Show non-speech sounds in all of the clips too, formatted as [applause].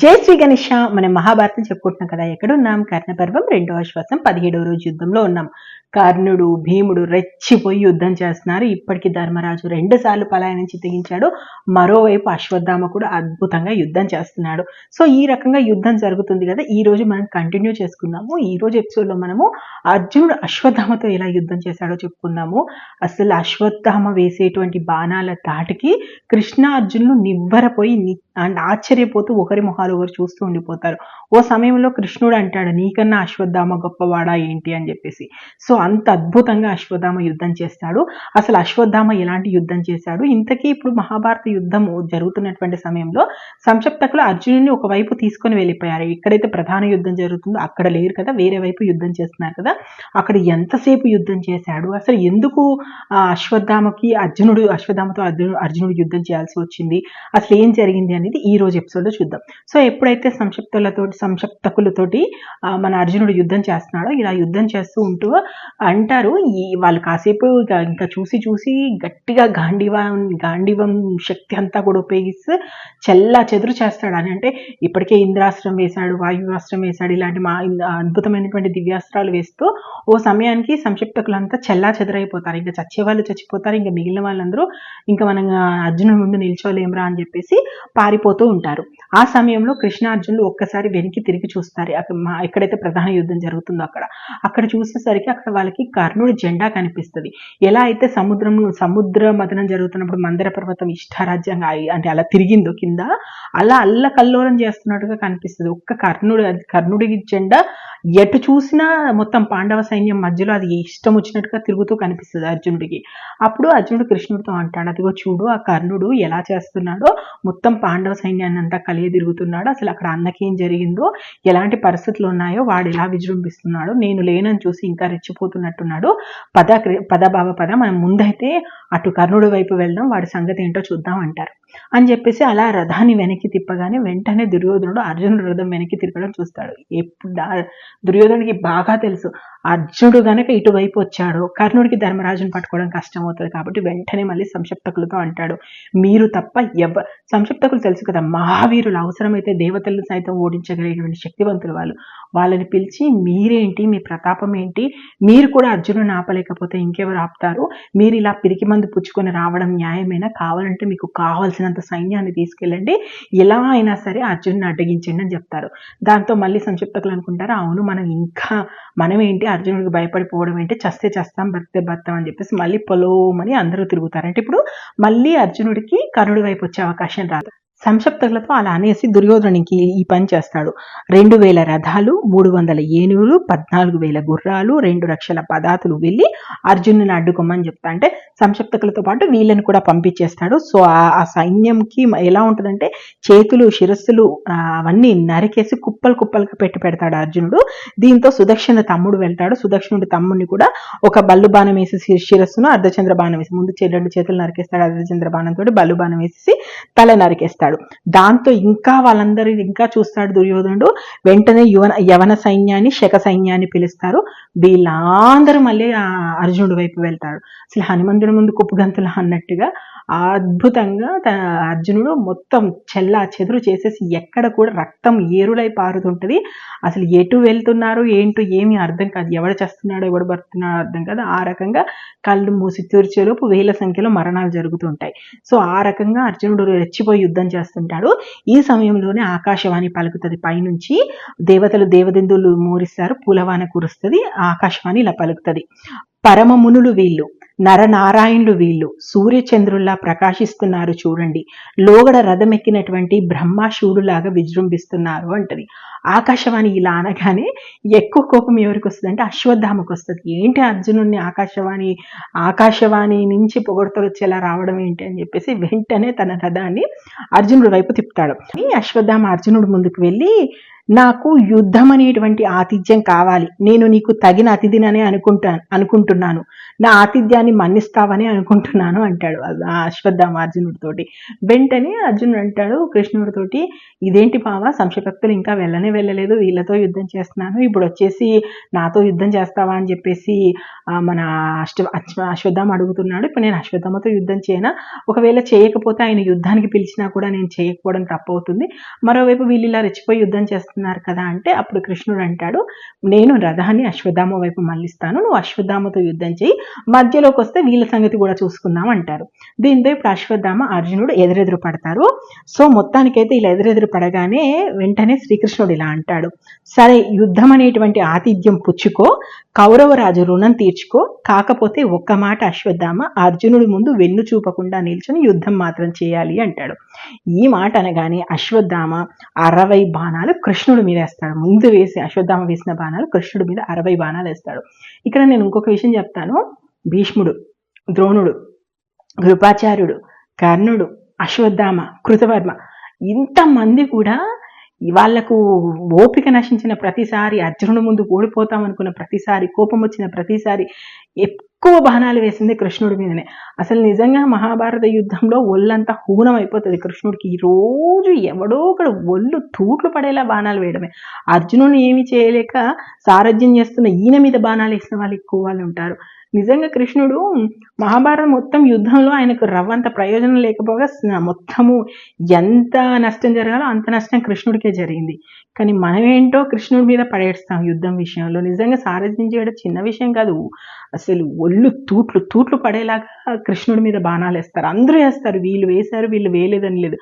జై శ్రీ గణేష. మన మహాభారతం చెప్పుకుంటున్నాం కదా ఎక్కడున్నాం? కర్ణపర్వం రెండవ శ్వాసం పదిహేడవ రోజు యుద్ధంలో ఉన్నాం. కర్ణుడు భీముడు రెచ్చిపోయి యుద్ధం చేస్తున్నారు. ఇప్పటికి ధర్మరాజు రెండు సార్లు పలాయనం చిత్తగించాడు మరోవైపు అశ్వత్థామ కూడా అద్భుతంగా యుద్ధం చేస్తున్నాడు. సో ఈ రకంగా యుద్ధం జరుగుతుంది కదా ఈ రోజు మనం కంటిన్యూ చేసుకుందాము. ఈ రోజు ఎపిసోడ్లో మనము అర్జునుడు అశ్వత్థామతో ఎలా యుద్ధం చేశాడో చెప్పుకుందాము. అసలు అశ్వత్థామ వేసేటువంటి బాణాల తాటికి కృష్ణ అర్జునులు నివ్వరపోయి అండ్ ఆశ్చర్యపోతూ ఒకరి మొహం మొహాలు చూస్తూ ఉండిపోతారు. ఓ సమయంలో కృష్ణుడు అంటాడు నీకన్నా అశ్వత్థామ గొప్పవాడా ఏంటి? అని చెప్పేసి. సో అంత అద్భుతంగా అశ్వత్థామ యుద్ధం చేస్తాడు. అసలు అశ్వత్థామ ఎలాంటి యుద్ధం చేశాడు? ఇంతకీ ఇప్పుడు మహాభారత యుద్ధం జరుగుతున్నటువంటి సమయంలో సంక్షప్తకులు అర్జునుడిని ఒకవైపు తీసుకొని వెళ్ళిపోయారు. ఎక్కడైతే ప్రధాన యుద్ధం జరుగుతుందో అక్కడ లేరు కదా వేరే వైపు యుద్ధం చేస్తున్నారు కదా. అక్కడ ఎంతసేపు యుద్ధం చేశాడు? అసలు ఎందుకు అశ్వత్థామకి అర్జునుడు అశ్వత్థామతో అర్జునుడు అర్జునుడు యుద్ధం చేయాల్సి వచ్చింది? అసలు ఏం జరిగింది అనేది ఈ రోజు ఎపిసోడ్లో చూద్దాం. సో ఎప్పుడైతే సంక్షిప్తులతో సంక్షిప్తకులతోటి మన అర్జునుడు యుద్ధం చేస్తున్నాడో ఇలా యుద్ధం చేస్తూ ఉంటూ అంటారు. ఈ వాళ్ళు కాసేపు ఇంకా చూసి చూసి గట్టిగా గాంధీవం గాంధీవం శక్తి అంతా కూడా ఉపయోగిస్తూ చెల్లా చెదురు చేస్తాడు. అని అంటే ఇప్పటికే ఇంద్రాస్త్రం వేశాడు వాయువాస్త్రం వేశాడు ఇలాంటి మా అద్భుతమైనటువంటి దివ్యాస్త్రాలు వేస్తూ ఓ సమయానికి సంక్షిప్తకులంతా చెల్లా చెదరైపోతారు. ఇంకా చచ్చే వాళ్ళు చచ్చిపోతారు ఇంకా మిగిలిన వాళ్ళందరూ ఇంకా మనం అర్జునుడి ముందు నిల్చోలేమురా అని చెప్పేసి పారిపోతూ ఉంటారు. ఆ సమయం సమయంలో కృష్ణార్జునులు ఒక్కసారి వెనక్కి తిరిగి చూస్తారు. అక్కడ మా ఎక్కడైతే ప్రధాన యుద్ధం జరుగుతుందో అక్కడ. అక్కడ చూసేసరికి అక్కడ వాళ్ళకి కర్ణుడి జెండా కనిపిస్తుంది. ఎలా అయితే సముద్రం సముద్ర మదనం జరుగుతున్నప్పుడు మందర పర్వతం ఇష్టారాజ్యంగా అంటే అలా తిరిగిందో కింద అలా అల్ల కల్లోలం చేస్తున్నట్టుగా కనిపిస్తుంది. ఒక్క కర్ణుడు కర్ణుడి జెండా ఎటు చూసినా మొత్తం పాండవ సైన్యం మధ్యలో అది ఇష్టం వచ్చినట్టుగా తిరుగుతూ కనిపిస్తుంది అర్జునుడికి. అప్పుడు అర్జునుడు కృష్ణుడితో అంటాడు అదిగో చూడు ఆ కర్ణుడు ఎలా చేస్తున్నాడో. మొత్తం పాండవ సైన్యాన్ని అంతా కలిగి తిరుగుతున్నాడు అసలు అక్కడ అన్నకేం జరిగిందో ఎలాంటి పరిస్థితులు ఉన్నాయో వాడు ఎలా విజృంభిస్తున్నాడో నేను లేనని చూసి ఇంకా రెచ్చిపోతున్నట్టున్నాడు. పద కృ- పద భావ పద మనం ముందైతే అటు కర్ణుడి వైపు వెళ్దాం వాడి సంగతి ఏంటో చూద్దాం అంటారు. అని చెప్పేసి అలా రథాన్ని వెనక్కి తిప్పగానే వెంటనే దుర్యోధనుడు అర్జునుడు రథం వెనక్కి తిరగడం చూస్తాడు. ఎప్పుడు దుర్యోధనుడికి బాగా తెలుసు. అర్జునుడు గనక ఇటువైపు వచ్చాడు కర్ణుడికి ధర్మరాజును పట్టుకోవడం కష్టం అవుతుంది కాబట్టి వెంటనే మళ్ళీ సంక్షిప్తకులతో అంటాడు మీరు తప్ప ఎవ సంక్షిప్తకులు తెలుసు కదా మహావీరులు అవసరమైతే దేవతలను సైతం ఓడించగలిగినటువంటి శక్తివంతులు వాళ్ళు. వాళ్ళని పిలిచి మీరేంటి మీ ప్రతాపం ఏంటి మీరు కూడా అర్జునుని ఆపలేకపోతే ఇంకెవరు ఆపుతారు? మీరు ఇలా పిరికి మందు పుచ్చుకొని రావడం న్యాయమేనా? కావాలంటే మీకు కావాల్సినంత సైన్యాన్ని తీసుకెళ్ళండి. ఎలా అయినా సరే అర్జునుని అడ్డగించండి అని చెప్తారు. దాంతో మళ్ళీ సంక్షిప్తకులు అనుకుంటారు అవును మనం ఇంకా మనమేంటి అర్జునుడికి భయపడిపోవడం ఏంటి? చస్తే చస్తాం బతితే బతాం అని చెప్పేసి మళ్ళీ పొలోమని అందరూ తిరుగుతారు అంటే ఇప్పుడు మళ్ళీ అర్జునుడికి కరుడు వైపు వచ్చే అవకాశం రాదు. సంక్షిప్తకులతో అలా అనేసి దుర్యోధనునికి ఈ పని చేస్తాడు. రెండు వేల రథాలు మూడు వందల ఏనుగులు పద్నాలుగు వేల గుర్రాలు రెండు లక్షల పదాతులు వెళ్ళి అర్జునుని అడ్డుకోమని చెప్తా అంటే సంక్షిప్తకులతో పాటు వీళ్ళని కూడా పంపించేస్తాడు. సో ఆ సైన్యంకి ఎలా ఉంటుందంటే చేతులు శిరస్సులు అవన్నీ నరికేసి కుప్పలు కుప్పలుగా పెట్టి పెడతాడు అర్జునుడు. దీంతో సుదక్షిణ తమ్ముడు వెళ్తాడు. సుదక్షిణుడు తమ్ముడిని కూడా ఒక బల్లు బాణం వేసి శిరస్సును అర్ధచంద్ర బాణం వేసి ముందు రెండు చేతులు నరికేస్తాడు అర్ధచంద్ర బాణంతో బల్లు బాణం వేసి తల నరికేస్తాడు. దాంతో ఇంకా వాళ్ళందరూ ఇంకా చూస్తాడు దుర్యోధనుడు. వెంటనే యువన యవన సైన్యాన్ని శక సైన్యాన్ని పిలుస్తారు. వీళ్ళందరూ మళ్ళీ ఆ అర్జునుడి వైపు వెళ్తాడు అసలు హనుమంతుడి ముందు కుప్పగంతులు అన్నట్టుగా అద్భుతంగా తన అర్జునుడు మొత్తం చెల్లా చెదురు చేసేసి ఎక్కడ కూడా రక్తం ఏరులై పారుతుంటది. అసలు ఎటు వెళ్తున్నారు ఏంటో ఏమీ అర్థం కాదు. ఎవడు చేస్తున్నాడో ఎవడు పడుతున్నాడో అర్థం కాదు. ఆ రకంగా కళ్ళు మూసి తీర్చేలోపు వేల సంఖ్యలో మరణాలు జరుగుతుంటాయి. సో ఆ రకంగా అర్జునుడు రెచ్చిపోయి యుద్ధం చేస్తుంటాడు. ఈ సమయంలోనే ఆకాశవాణి పలుకుతుంది. పైనుంచి దేవతలు దేవదిందులు మూరిస్తారు. పూలవాన కురుస్తుంది. ఆకాశవాణి ఇలా పలుకుతుంది. పరమమునులు వీళ్ళు. నరనారాయణులు వీళ్ళు. సూర్యచంద్రుల్లా ప్రకాశిస్తున్నారు చూడండి. లోగడ రథమెక్కినటువంటి బ్రహ్మాశూడులాగా విజృంభిస్తున్నారు అంటది. ఆకాశవాణి ఇలా అనగానే ఎక్కువ కోపం ఎవరికి వస్తుంది అంటే అశ్వత్థామకు వస్తుంది. ఏంటి అర్జునుడిని ఆకాశవాణి ఆకాశవాణి నుంచి పొగడతలు వచ్చేలా రావడం ఏంటి అని చెప్పేసి వెంటనే తన రథాన్ని అర్జునుడి వైపు తిప్పుతాడు. ఈ అశ్వత్థామ అర్జునుడు ముందుకు వెళ్ళి నాకు యుద్ధం అనేటువంటి ఆతిథ్యం కావాలి. నేను నీకు తగిన అతిథిననే అనుకుంటా అనుకుంటున్నాను. నా ఆతిథ్యాన్ని మన్నిస్తావని అనుకుంటున్నాను అంటాడు అశ్వత్థామ అర్జునుడితోటి. వెంటనే అర్జునుడు అంటాడు కృష్ణుడితోటి ఇదేంటి పావ సంశభక్తులు ఇంకా వెళ్ళనే వెళ్ళలేదు. వీళ్ళతో యుద్ధం చేస్తున్నాను. ఇప్పుడు వచ్చేసి నాతో యుద్ధం చేస్తావా? అని చెప్పేసి మన అష్ట అశ్వ- అశ్వత్థామ అడుగుతున్నాడు. ఇప్పుడు నేను అశ్వత్థామతో యుద్ధం చేయనా? ఒకవేళ చేయకపోతే ఆయన యుద్ధానికి పిలిచినా కూడా నేను చేయకపోవడం తప్పవుతుంది. మరోవైపు వీళ్ళు ఇలా రెచ్చిపోయి యుద్ధం చేస్తున్నారు కదా అంటే అప్పుడు కృష్ణుడు అంటాడు నేను రథాన్ని అశ్వత్థామ వైపు మళ్ళిస్తాను నువ్వు అశ్వత్థామతో యుద్ధం చేయి మధ్యలోకి వస్తే వీళ్ళ సంగతి కూడా చూసుకుందాం అంటారు. దీంతో ఇప్పుడు అశ్వత్థామ అర్జునుడు ఎదురెదురు పడతారు. సో మొత్తానికైతే ఇలా ఎదురెదురు పడగానే వెంటనే శ్రీకృష్ణుడు ఇలా అంటాడు సరే యుద్ధం అనేటువంటి ఆతిథ్యం పుచ్చుకో కౌరవరాజు రుణం తీర్చుకో కాకపోతే ఒక్క మాట అశ్వత్థామ అర్జునుడి ముందు వెన్ను చూపకుండా నిల్చుని యుద్ధం మాత్రం చేయాలి అంటాడు. ఈ మాట అనగానే అశ్వత్థామ అరవై బాణాలు కృష్ణుడి మీద వేస్తాడు. ముందు వేసి అశ్వత్థామ వేసిన బాణాలు కృష్ణుడి మీద అరవై బాణాలు వేస్తాడు. ఇక్కడ నేను ఇంకొక విషయం చెప్తాను. భీష్ముడు ద్రోణుడు కృపాచార్యుడు కర్ణుడు అశ్వత్థామ కృతవర్మ ఇంతమంది కూడా వాళ్ళకు ఓపిక నశించిన ప్రతిసారి అర్జునుడు ముందు ఓడిపోతాం అనుకున్న ప్రతిసారి కోపం వచ్చిన ప్రతిసారి ఎక్కువ బాణాలు వేసింది కృష్ణుడి మీదనే. అసలు నిజంగా మహాభారత యుద్ధంలో ఒళ్ళంతా హూనం అయిపోతుంది కృష్ణుడికి. ఈ రోజు ఎవడో ఒకడు ఒళ్ళు తూట్లు పడేలా బాణాలు వేయడమే. అర్జునుని ఏమి చేయలేక సారథ్యం చేస్తున్న ఈయన మీద బాణాలు వేసిన వాళ్ళు ఎక్కువ వాళ్ళు ఉంటారు. నిజంగా కృష్ణుడు మహాభారతం మొత్తం యుద్ధంలో ఆయనకు రవ్వంత ప్రయోజనం లేకపోగా మొత్తము ఎంత నష్టం జరగాలో అంత నష్టం కృష్ణుడికే జరిగింది. కానీ మనమేంటో కృష్ణుడి మీద పడేస్తాం యుద్ధం విషయంలో. నిజంగా సారథ్యం చేయడం చిన్న విషయం కాదు. అసలు ఒళ్ళు తూట్లు తూట్లు పడేలాగా కృష్ణుడి మీద బాణాలు వేస్తారు. అందరూ వేస్తారు. వీళ్ళు వేశారు వీళ్ళు వేయలేదని లేదు.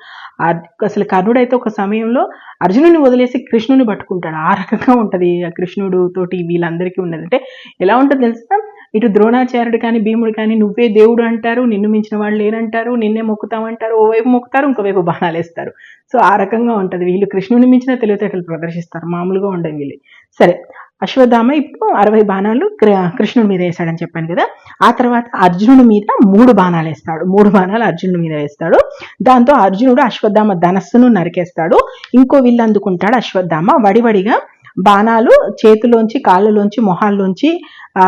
అసలు కర్ణుడైతే ఒక సమయంలో అర్జునుని వదిలేసి కృష్ణుని పట్టుకుంటాడు. ఆ రకంగా ఉంటుంది కృష్ణుడు తోటి వీళ్ళందరికీ ఉన్నది. అంటే ఎలా ఉంటుంది తెలుసా? ఇటు ద్రోణాచార్యుడు కానీ భీముడు కానీ నువ్వే దేవుడు అంటారు నిన్ను మించిన వాళ్ళు లేనంటారు నిన్నే మొక్కుతామంటారు ఓవైపు మొక్కుతారు ఇంకోవైపు బాణాలు వేస్తారు. సో ఆ రకంగా ఉంటది. వీళ్ళు కృష్ణుని మించిన తెలివితేటలు ప్రదర్శిస్తారు. మామూలుగా ఉండవు వీళ్ళు. సరే అశ్వత్థామ ఇప్పుడు అరవై బాణాలు కృష్ణుడి మీద వేశాడని చెప్పాను కదా. ఆ తర్వాత అర్జునుడి మీద మూడు బాణాలు వేస్తాడు. మూడు బాణాలు అర్జునుడి మీద వేస్తాడు. దాంతో అర్జునుడు అశ్వత్థామ ధనస్సును నరికేస్తాడు. ఇంకో విల్లు అందుకుంటాడు అశ్వత్థామ. వడివడిగా బాణాలు చేతిలోంచి కాళ్ళలోంచి మొహాల్లోంచి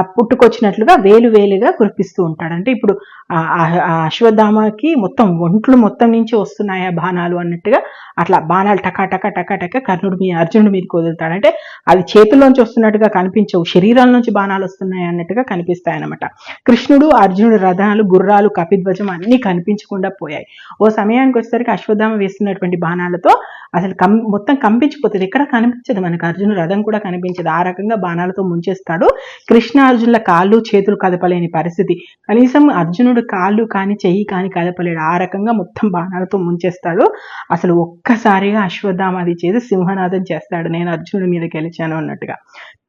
పుట్టుకొచ్చినట్లుగా వేలు వేలుగా కురిపిస్తూ ఉంటాడు. అంటే ఇప్పుడు ఆ ఆ- అశ్వత్థామకి మొత్తం ఒంట్లు మొత్తం నుంచి వస్తున్నాయా బాణాలు అన్నట్టుగా అట్లా బాణాలు టకా టకా టకా టకా కర్ణుడి మీద అర్జునుడి మీదకి వదులుతాడు. అంటే అది చేతుల్లోంచి వస్తున్నట్టుగా కనిపించవు శరీరాల నుంచి బాణాలు వస్తున్నాయి అన్నట్టుగా కనిపిస్తాయనమాట కృష్ణుడు అర్జునుడు రథాలు గుర్రాలు కపిధ్వజం అన్నీ కనిపించకుండా పోయాయి. ఓ సమయానికి వచ్చేసరికి అశ్వత్థామ వేస్తున్నటువంటి బాణాలతో అసలు కం మొత్తం కంపించిపోతుంది. ఎక్కడ కనిపించదు మనకు. అర్జునుడు రథం కూడా కనిపించదు. ఆ రకంగా బాణాలతో ముంచేస్తాడు. కృష్ణ అర్జునుల కాళ్ళు చేతులు కదపలేని పరిస్థితి. కనీసం అర్జునుడు కాళ్ళు కానీ చెయ్యి కానీ కదపలేడు. ఆ రకంగా మొత్తం బాణాలతో ముంచేస్తాడు. అసలు ఒక్కసారిగా అశ్వత్థామ అది చేసి సింహనాథం చేస్తాడు. నేను అర్జునుడి మీద గెలిచాను అన్నట్టుగా.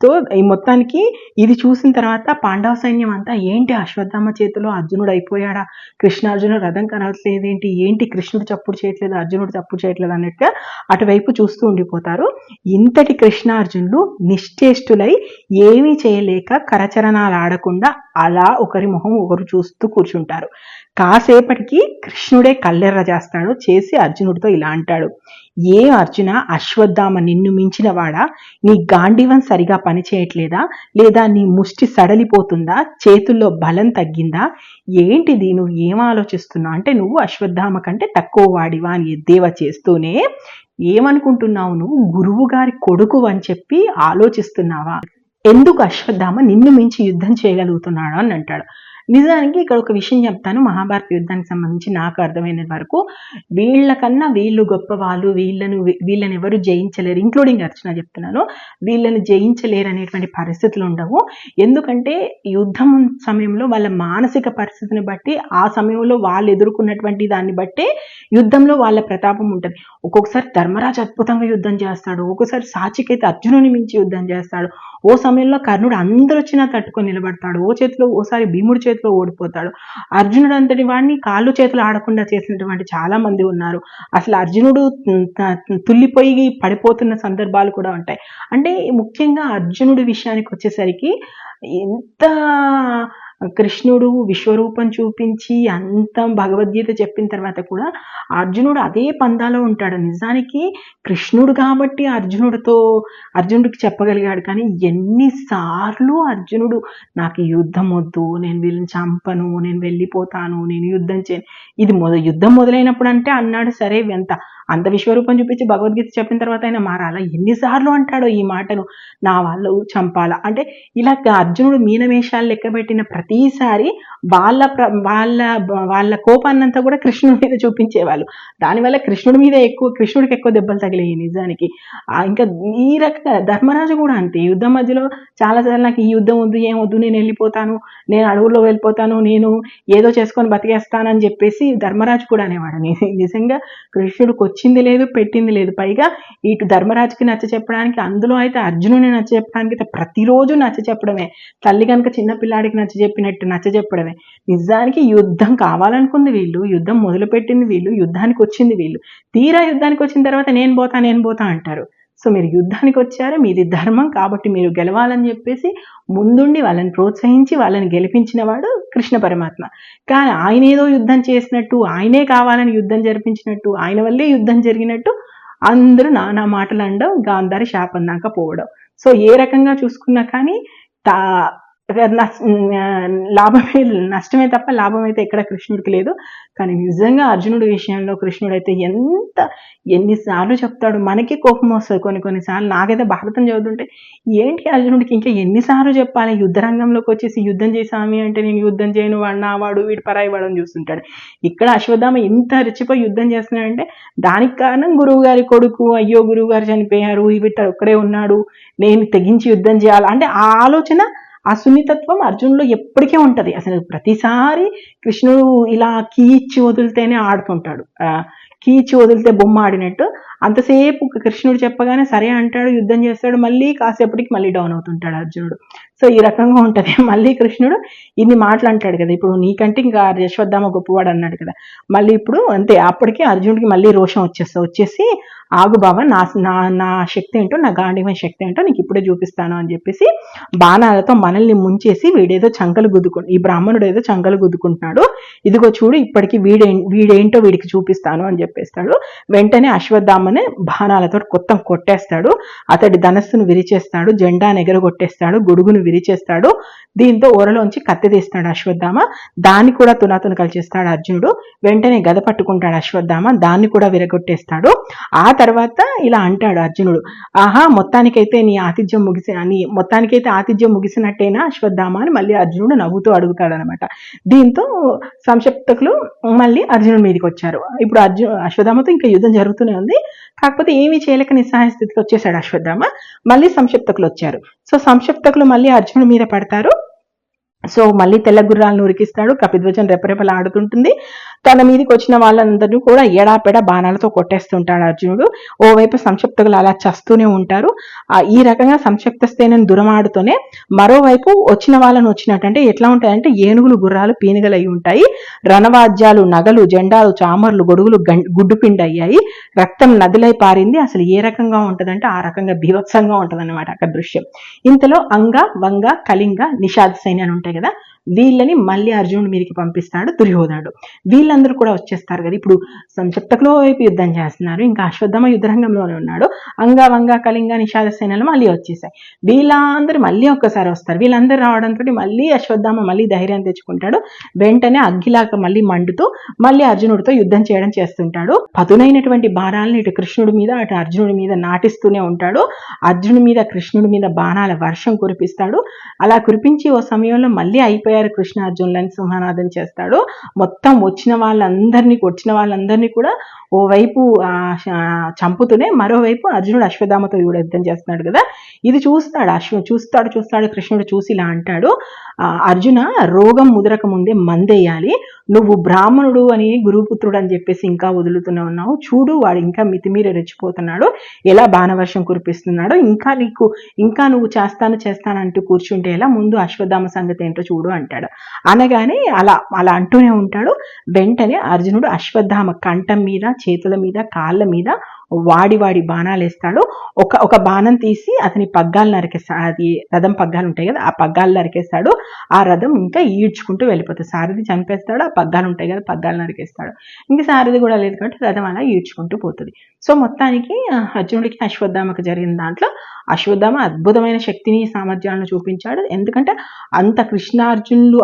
సో ఈ మొత్తానికి ఇది చూసిన తర్వాత పాండవ సైన్యం అంతా ఏంటి అశ్వత్థామ చేతిలో అర్జునుడు అయిపోయాడా? కృష్ణార్జునుడు రథం కనవట్లేదు ఏంటి ఏంటి కృష్ణుడు చప్పుడు చేయట్లేదు అర్జునుడు చప్పుడు చేయట్లేదు అన్నట్టుగా అటువైపు చూస్తూ ఉండిపోతారు. ఇంతటి కృష్ణార్జునులు నిశ్చేష్టులై ఏమీ చేయలేక కరచరణాలు ఆడకుండా అలా ఒకరి మొహం ఒకరు చూస్తూ కూర్చుంటారు. కాసేపటికి కృష్ణుడే కల్లెర్ర చేస్తాడు చేసి అర్జునుడితో ఇలా అంటాడు. ఏ అర్జున అశ్వత్థామ నిన్ను మించిన వాడా నీ గాంధీవం సరిగా పనిచేయట్లేదా? లేదా నీ ముష్టి సడలిపోతుందా? చేతుల్లో బలం తగ్గిందా? ఏంటిది నువ్వు ఏం ఆలోచిస్తున్నావు? అంటే నువ్వు అశ్వత్థామ కంటే తక్కువ వాడివా అని ఎద్దేవా చేస్తూనే ఏమనుకుంటున్నావు నువ్వు? గురువు గారి కొడుకు అని చెప్పి ఆలోచిస్తున్నావా? ఎందుకు అశ్వత్థామ నిన్ను మించి యుద్ధం చేయగలుగుతున్నాడు? అని అంటాడు. నిజానికి ఇక్కడ ఒక విషయం చెప్తాను. మహాభారత యుద్ధానికి సంబంధించి నాకు అర్థమైన వరకు వీళ్ళకన్నా వీళ్ళు గొప్ప వాళ్ళు వీళ్ళను వీళ్ళని ఎవరు జయించలేరు ఇంక్లూడింగ్ అర్చన చెప్తున్నాను. వీళ్ళని జయించలేరు అనేటువంటి పరిస్థితులు ఉండవు. ఎందుకంటే యుద్ధం సమయంలో వాళ్ళ మానసిక పరిస్థితిని బట్టి ఆ సమయంలో వాళ్ళు ఎదుర్కొన్నటువంటి దాన్ని బట్టే యుద్ధంలో వాళ్ళ ప్రతాపం ఉంటుంది. ఒక్కొక్కసారి ధర్మరాజు అద్భుతంగా యుద్ధం చేస్తాడు. ఒక్కొక్కసారి సాచికైతే అర్జునుని మించి యుద్ధం చేస్తాడు. ఓ సమయంలో కర్ణుడు అందరూ వచ్చినా తట్టుకొని నిలబడతాడు. ఓ చేతిలో ఓసారి భీముడి చేతిలో ఓడిపోతాడు. అర్జునుడు అంతటి వాడిని కాళ్ళు చేతులు ఆడకుండా చేసినటువంటి చాలా మంది ఉన్నారు. అసలు అర్జునుడు తుల్లిపోయి పడిపోతున్న సందర్భాలు కూడా ఉంటాయి. అంటే ముఖ్యంగా అర్జునుడి విషయానికి వచ్చేసరికి ఎంత కృష్ణుడు విశ్వరూపం చూపించి అంత భగవద్గీత చెప్పిన తర్వాత కూడా అర్జునుడు అదే పందాలో ఉంటాడు. నిజానికి కృష్ణుడు కాబట్టి అర్జునుడితో అర్జునుడికి చెప్పగలిగాడు. కానీ ఎన్నిసార్లు అర్జునుడు నాకు యుద్ధం వద్దు నేను వీళ్ళని చంపను నేను వెళ్ళిపోతాను నేను యుద్ధం చేయను ఇది మొద యుద్ధం మొదలైనప్పుడు అంటే అన్నాడు సరే ఎంత అంత విశ్వరూపం చూపించి భగవద్గీత చెప్పిన తర్వాత ఆయన మారాలా? ఎన్నిసార్లు అంటాడో ఈ మాటను నా వాళ్ళు చంపాలా? అంటే ఇలా అర్జునుడు మీనమేషాలు లెక్కబెట్టిన ప్రతిసారి వాళ్ళ ప్ర వాళ్ళ వాళ్ళ కోపాన్నంతా కూడా కృష్ణుడి మీద చూపించేవాళ్ళు. దానివల్ల కృష్ణుడి మీద ఎక్కువ కృష్ణుడికి ఎక్కువ దెబ్బలు తగిలాయి నిజానికి. ఇంకా ఈ రకంగా ధర్మరాజు కూడా అంతే. యుద్ధం మధ్యలో చాలాసార్లు నాకు ఈ యుద్ధం వద్దు ఏం వద్దు నేను వెళ్ళిపోతాను నేను అడవుల్లో వెళ్ళిపోతాను నేను ఏదో చేసుకొని బతికేస్తానని చెప్పేసి ధర్మరాజు కూడా అనేవాడు. నిజంగా కృష్ణుడికి వచ్చింది లేదు పెట్టింది లేదు. పైగా ఇటు ధర్మరాజుకి నచ్చ చెప్పడానికి అందులో అయితే అర్జునుని నచ్చ చెప్పడానికి అయితే ప్రతిరోజు నచ్చ చెప్పడమే. తల్లి కనుక చిన్న పిల్లాడికి నచ్చ చెప్పినట్టు నచ్చ చెప్పడమే. నిజానికి యుద్ధం కావాలనుకుంది వీళ్ళు యుద్ధం మొదలుపెట్టింది వీళ్ళు యుద్ధానికి వచ్చింది వీళ్ళు. తీరా యుద్ధానికి వచ్చిన తర్వాత నేను పోతా నేను పోతా అంటారు. సో మీరు యుద్ధానికి వచ్చారు మీది ధర్మం కాబట్టి మీరు గెలవాలని చెప్పేసి ముందుండి వాళ్ళని ప్రోత్సహించి వాళ్ళని గెలిపించిన వాడు కృష్ణ పరమాత్మ. కానీ ఆయన ఏదో యుద్ధం చేసినట్టు ఆయనే కావాలని యుద్ధం జరిపించినట్టు ఆయన వల్లే యుద్ధం జరిగినట్టు అందరూ నానా మాటలు అనడం గాంధారి శాపం దాకా పోవడం. సో ఏ రకంగా చూసుకున్నా కానీ తా లాభమే నష్టమే తప్ప లాభం అయితే ఎక్కడ కృష్ణుడికి లేదు. కానీ నిజంగా అర్జునుడి విషయంలో కృష్ణుడు అయితే ఎంత ఎన్నిసార్లు చెప్తాడు. మనకి కోపం వస్తుంది కొన్ని కొన్నిసార్లు నాకైతే భారతం చదువుతుంటే ఏంటి అర్జునుడికి ఇంకా ఎన్నిసార్లు చెప్పాలి? యుద్ధ రంగంలోకి వచ్చేసి యుద్ధం చేసామి అంటే నేను యుద్ధం చేయను. వాడు నా వాడు వీడి పరాయి వాడు అని చూస్తుంటాడు. ఇక్కడ అశ్వత్థామ ఇంత రెచ్చిపోయి యుద్ధం చేస్తున్నాడంటే దానికి కారణం గురువు గారి కొడుకు. అయ్యో గురువు గారు చనిపోయారు వీటి ఒక్కడే ఉన్నాడు. నేను తెగించి యుద్ధం చేయాలి. అంటే ఆ ఆలోచన ఆ సున్నితత్వం అర్జునులో ఎప్పటికే ఉంటది. అసలు ప్రతిసారి కృష్ణుడు ఇలా కీ ఇచ్చి వదిలితేనే ఆడుతుంటాడు. ఆ, కీ ఇచ్చి వదిలితే బొమ్మ ఆడినట్టు అంతసేపు కృష్ణుడు చెప్పగానే సరే అంటాడు యుద్ధం చేస్తాడు మళ్ళీ కాసేపటికి మళ్ళీ డౌన్ అవుతుంటాడు అర్జునుడు. సో ఈ రకంగా ఉంటది. [laughs] మళ్ళీ కృష్ణుడు ఇన్ని మాటలు అంటాడు కదా. ఇప్పుడు నీకంటే ఇంకా యశ్వత్థామ గొప్పవాడు అన్నాడు కదా. మళ్ళీ ఇప్పుడు అంతే అప్పటికి అర్జునుడికి మళ్ళీ రోషం వచ్చేస్తా వచ్చేసి ఆగు బావ నా నా నా శక్తి ఏంటో నా గాంధీవైన శక్తి ఏంటో నీకు ఇప్పుడే చూపిస్తాను అని చెప్పేసి బాణాలతో మనల్ని ముంచేసి వీడేదో చంకలు గుద్దుకు ఈ బ్రాహ్మణుడు ఏదో చంకలు గుద్దుకుంటున్నాడు. ఇదిగో చూడు ఇప్పటికి వీడే వీడేంటో వీడికి చూపిస్తాను అని చెప్పేస్తాడు. వెంటనే అశ్వత్థామని బాణాలతో కొత్త కొట్టేస్తాడు. అతడి ధనస్సును విరిచేస్తాడు. జెండాను ఎగరగొట్టేస్తాడు. గొడుగును విరిచేస్తాడు. దీంతో ఓరలోంచి కత్తి తీస్తాడు అశ్వత్థామ. దాన్ని కూడా తునాతును కలిచేస్తాడు అర్జునుడు. వెంటనే గద పట్టుకుంటాడు అశ్వత్థామ. దాన్ని కూడా విరగొట్టేస్తాడు. ఆ తర్వాత ఇలా అంటాడు అర్జునుడు. ఆహా మొత్తానికైతే నీ ఆతిథ్యం ముగిసి నీ మొత్తానికైతే ఆతిథ్యం ముగిసినట్టేనా అశ్వత్థామ? అని మళ్ళీ అర్జునుడు నవ్వుతూ అడుగుతాడు అనమాట దీంతో సంక్షిప్తకులు మళ్ళీ అర్జునుడి మీదకి వచ్చారు. ఇప్పుడు అర్జున్ అశ్వత్థామతో ఇంకా యుద్ధం జరుగుతూనే ఉంది. కాకపోతే ఏమీ చేయలేక నిస్సహాయ స్థితికి వచ్చేసాడు అశ్వత్థామ. మళ్ళీ సంక్షిప్తకులు వచ్చారు. సో సంక్షిప్తకులు మళ్ళీ అర్జునుడి మీద పడతారు. సో మళ్ళీ తెల్ల గుర్రాలను ఉరికిస్తాడు. కపిధ్వజం రెపరెపలు ఆడుతుంటుంది తన మీదకి వచ్చిన వాళ్ళందరినీ కూడా ఎడాపెడా బాణాలతో కొట్టేస్తుంటాడు అర్జునుడు. ఓవైపు సంక్షిప్తకులు అలా చస్తూనే ఉంటారు. ఈ రకంగా సంక్షిప్త స్థేనని దురమాడుతూనే మరోవైపు వచ్చిన వాళ్ళని వచ్చినట్టు అంటే ఎట్లా ఉంటాయంటే ఏనుగులు గుర్రాలు పీనుగలు అయి ఉంటాయి. రణవాద్యాలు నగలు జెండాలు చామర్లు గొడుగులు గం- గుడ్డుపిండి అయ్యాయి. రక్తం నదిలై పారింది. అసలు ఏ రకంగా ఉంటుందంటే ఆ రకంగా బీభత్సంగా ఉంటదన్నమాట అక్కడ దృశ్యం. ఇంతలో అంగ వంగ కళింగ నిషాద సైన్య అని ఉంటాయి కదా వీళ్ళని మళ్ళీ అర్జునుడి మీదకి పంపిస్తాడు దుర్యోధనుడు. వీళ్ళందరూ కూడా వచ్చేస్తారు కదా. ఇప్పుడు సంక్షిప్తకులో వైపు యుద్ధం చేస్తున్నారు. ఇంకా అశ్వత్థమ యుద్ధరంగంలోనే ఉన్నాడు. అంగ వంగ కళింగ నిషాద సేనలు మళ్ళీ వచ్చేసాయి. వీళ్ళందరూ మళ్ళీ ఒక్కసారి వస్తారు. వీళ్ళందరూ రావడంతో మళ్ళీ అశ్వత్థామ మళ్ళీ ధైర్యం తెచ్చుకుంటాడు. వెంటనే అగ్గిలాక మళ్ళీ మండుతూ మళ్ళీ అర్జునుడితో యుద్ధం చేయడం చేస్తుంటాడు. పదునైనటువంటి భారాలను ఇటు కృష్ణుడి మీద అటు అర్జునుడి మీద నాటిస్తూనే ఉంటాడు. అర్జునుడి మీద కృష్ణుడి మీద బాణాల వర్షం కురిపిస్తాడు. అలా కురిపించి ఓ సమయంలో మళ్ళీ అయిపోయి కృష్ణ అర్జునులని సింహనాదం చేస్తాడు. మొత్తం వచ్చిన వాళ్ళందరినీ వచ్చిన వాళ్ళందరినీ కూడా ఓవైపు ఆ, చంపుతూనే మరోవైపు అర్జునుడు అశ్వధామతో కూడా యుద్ధం చేస్తున్నాడు కదా. ఇది చూస్తాడు అశ్వ చూస్తాడు చూస్తాడు కృష్ణుడు చూసి ఇలా అంటాడు ఆ, అర్జున రోగం ముదరక ముందే మందేయాలి. నువ్వు బ్రాహ్మణుడు అని గురుపుత్రుడు అని చెప్పేసి ఇంకా వదులుతూనే ఉన్నావు. చూడు వాడు ఇంకా మితిమీర రెచ్చిపోతున్నాడు. ఎలా బాణవర్షం కురిపిస్తున్నాడో ఇంకా నీకు ఇంకా నువ్వు చేస్తాను చేస్తాను అంటూ కూర్చుంటే ఎలా ముందు అశ్వధామ సంగతి ఏంటో చూడు అంటాడు. అనగానే అలా అలా అంటూనే ఉంటాడు. వెంటనే అర్జునుడు అశ్వత్థామ కంఠం మీద చేతుల మీద కాళ్ళ మీద వాడి వాడి బాణాలు వేస్తాడు ఒక ఒక బాణం తీసి అతని పగ్గాలు నరికేస్తాడు అది రథం పగ్గాలు ఉంటాయి కదా ఆ పగ్గాలు నరికేస్తాడు. ఆ రథం ఇంకా ఈడ్చుకుంటూ వెళ్ళిపోతుంది సారథి చంపేస్తాడు ఆ పగ్గాలు ఉంటాయి కదా పగ్గాలు నరికేస్తాడు. ఇంకా సారథి కూడా లేదు కాబట్టి రథం అలా ఈడ్చుకుంటూ పోతుంది. సో మొత్తానికి అర్జునుడికి అశ్వత్థామకు జరిగిన దాంట్లో అశ్వత్థామ అద్భుతమైన శక్తిని సామర్థ్యాలను చూపించాడు. ఎందుకంటే అంత కృష్ణార్జునులు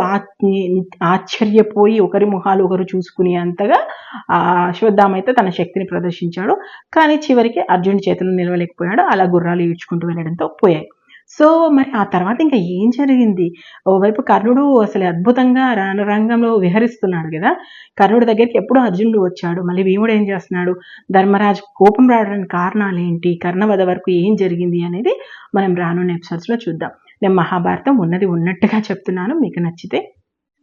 ఆశ్చర్యపోయి ఒకరి ముఖాలు ఒకరు చూసుకునే అంతగా ఆ అశ్వత్థామ అయితే తన శక్తిని ప్రదర్శించాడు. కానీ చివరికి అర్జున్ చేతులు నిలవలేకపోయాడు. అలా గుర్రాలు ఈడ్చుకుంటూ వెళ్ళడంతో పోయాయి. సో మరి ఆ తర్వాత ఇంకా ఏం జరిగింది? ఓవైపు కర్ణుడు అసలు అద్భుతంగా రణరంగంలో విహరిస్తున్నాడు కదా. కర్ణుడి దగ్గరికి ఎప్పుడు అర్జునుడు వచ్చాడు. మళ్ళీ భీముడు ఏం చేస్తున్నాడు? ధర్మరాజు కోపం రావడానికి కారణాలు ఏంటి? కర్ణవధ వరకు ఏం జరిగింది అనేది మనం రానున్న ఎపిసోడ్స్లో చూద్దాం. నేను మహాభారతం ఉన్నది ఉన్నట్టుగా చెప్తున్నాను. మీకు నచ్చితే